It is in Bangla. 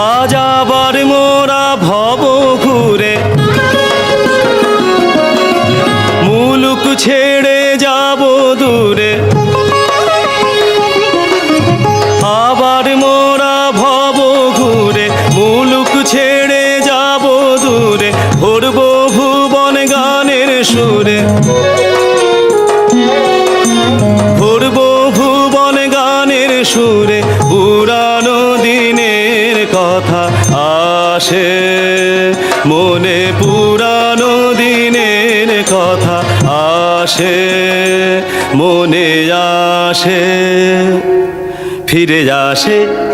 আজ আবার মোরা ভব ঘুরে। মুলুক ছেড়ে যাব দূরে। আবার মোরা ভব ঘুরে, মুলুক ছেড়ে যাব দূরে। ভরব ভুবন গানের সুরে। ভরব ভুবন গানের সুরে দিনের কথা আসে। মনে পুরানো দিনের কথা আসে। মনে আসে। ফিরে আসে